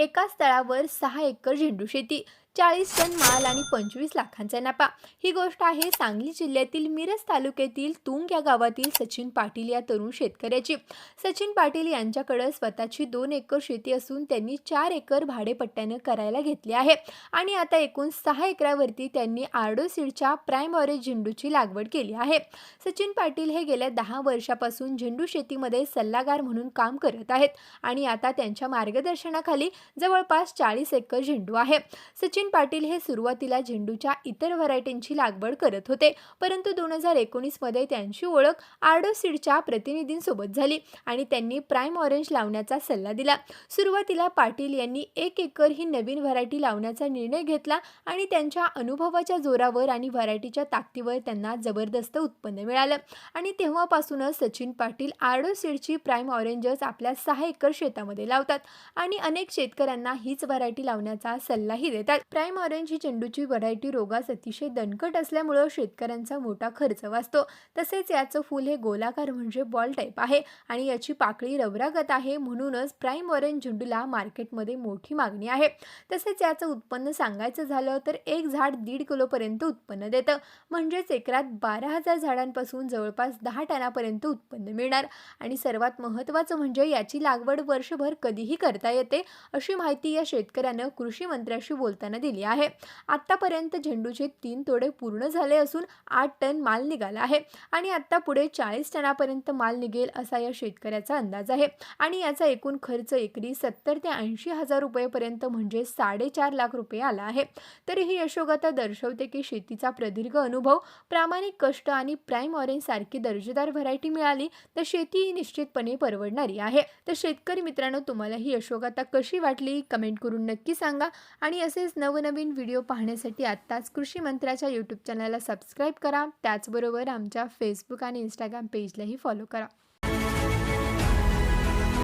एका स्थळावर सहा एकर झेंडू शेती. चाळीस टन माल आणि पंचवीस लाखांचा नफा. ही गोष्ट आहे सांगली जिल्ह्यातील मिरज तालुक्यातील तुंग या गावातील सचिन पाटील या तरुण शेतकऱ्याची. सचिन पाटील यांच्याकडे स्वतःची दोन एकर शेती असून त्यांनी चार एकर भाडेपट्ट्यानं करायला घेतली आहे. आणि आता एकूण सहा एकरावरती त्यांनी आर्डो सीडच्या प्राईम ऑरेंज झेंडूची लागवड केली आहे. सचिन पाटील हे गेल्या दहा वर्षापासून झेंडू शेतीमध्ये सल्लागार म्हणून काम करत आहेत आणि आता त्यांच्या मार्गदर्शनाखाली जवळपास चाळीस एकर झेंडू आहे. सचिन सचिन पाटील हे सुरुवातीला झेंडूच्या इतर व्हरायटींची लागवड करत होते परंतु दोन हजार एकोणीसमध्ये त्यांची ओळख आर्डो सीडच्या प्रतिनिधींसोबत झाली आणि त्यांनी प्राईम ऑरेंज लावण्याचा सल्ला दिला. सुरुवातीला पाटील यांनी एक एकर ही नवीन व्हरायटी लावण्याचा निर्णय घेतला आणि त्यांच्या अनुभवाच्या जोरावर आणि व्हरायटीच्या ताकदीवर त्यांना जबरदस्त उत्पन्न मिळालं. आणि तेव्हापासूनच सचिन पाटील आर्डो सीडची प्राईम ऑरेंजच आपल्या सहा एकर शेतामध्ये लावतात आणि अनेक शेतकऱ्यांना हीच व्हरायटी लावण्याचा सल्लाही देतात. प्राईम ऑरेंज ही चेंडूची व्हरायटी रोगास अतिशय दणकट असल्यामुळं शेतकऱ्यांचा मोठा खर्च वाचतो. तसेच याचं फूल हे गोलाकार म्हणजे बॉल टाईप आहे आणि याची पाकळी रवरागत आहे म्हणूनच प्राईम ऑरेंज झेंडूला मार्केटमध्ये मोठी मागणी आहे. तसेच याचं उत्पन्न सांगायचं झालं तर एक झाड दीड किलोपर्यंत उत्पन्न देतं. म्हणजेच एकरात बारा हजार झाडांपासून जवळपास दहा टनापर्यंत उत्पन्न मिळणार. आणि सर्वात महत्त्वाचं म्हणजे याची लागवड वर्षभर कधीही करता येते अशी माहिती या शेतकऱ्यानं कृषी मंत्र्याशी बोलताना दिली आहे. आत्तापर्यंत झेंडूचे तीन तोडे पूर्ण झाले असून आठ टन माल निघाला आहे. आणि आत्ता पुढे चाळीस टनापर्यंत माल निघेल असा या शेतकऱ्याचा अंदाज आहे. आणि याचा एकूण खर्च एकरी सत्तर ते ऐंशी हजार रुपयेपर्यंत म्हणजे साडेचार लाख रुपये आला आहे. तर ही यशोगाथा दर्शवते की शेतीचा प्रदीर्घ अनुभव प्रामाणिक कष्ट आणि प्राईम ऑरेंज सारखी दर्जेदार व्हरायटी मिळाली तर शेती ही निश्चितपणे परवडणारी आहे. तर शेतकरी मित्रांनो तुम्हाला ही यशोगाथा कशी वाटली? कमेंट करून नक्की सांगा. आणि असेच नवनवीन व्हिडिओ पाहण्यासाठी आत्ताच कृषी मंत्र्याच्या यूट्यूब चॅनलला सबस्क्राईब करा. त्याचबरोबर आमच्या फेसबुक आणि इंस्टाग्राम पेजलाही फॉलो करा.